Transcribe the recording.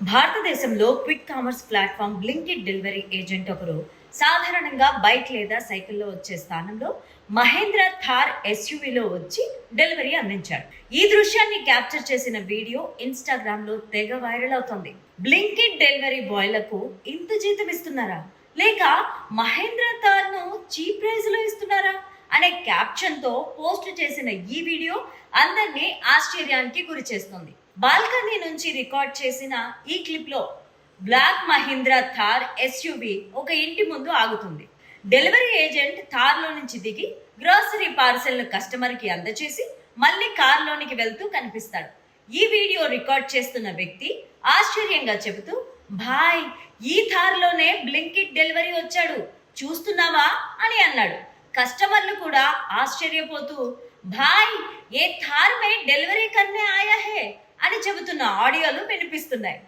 భారతదేశంలో quick commerce platform Blinkit delivery agent ఒకరు సాధారణంగా బైక్ లేదా సైకిల్లో వచ్చే స్థానంలో మహేంద్ర థార్ ఎస్యూవీలో వచ్చి డెలివరీ అందించాడు ఈ దృశ్యాన్ని క్యాప్చర్ చేసిన వీడియో ఇన్స్టాగ్రామ్లో తెగ వైరల్ అవుతోంది. బ్లింకిడ్ డెలివరీ బాయ్లకు ఇంత జీతం ఇస్తున్నారా? లేక మహేంద్ర థార్ను చీప్ ప్రైస్లో అనే క్యాప్షన్తో పోస్ట్ చేసిన ఈ వీడియో అందరినీ ఆశ్చర్యానికి గురి చేస్తుంది. బాల్కనీ నుంచి రికార్డ్ చేసిన ఈ క్లిప్లో బ్లాక్ మహీంద్ర థార్ ఎస్యూవి ఒక ఇంటి ముందు ఆగుతుంది. డెలివరీ ఏజెంట్ థార్లో నుంచి దిగి గ్రోసరీ పార్సెల్ను కస్టమర్కి అందచేసి మళ్ళీ కార్లోనికి వెళ్తూ కనిపిస్తాడు. ఈ వీడియో రికార్డ్ చేస్తున్న వ్యక్తి ఆశ్చర్యంగా చెబుతూ భాయ్ ఈ థార్లోనే బ్లింకిట్ డెలివరీ వచ్చాడు. చూస్తున్నావా? అని అన్నాడు. కస్టమర్లు కూడా ఆశ్చర్యపోతూ భాయ్ ఏ థార్ మే డెలివరీ కన్నే ఆయా హే? అని చెబుతున్న ఆడియోలు వినిపిస్తున్నాయి.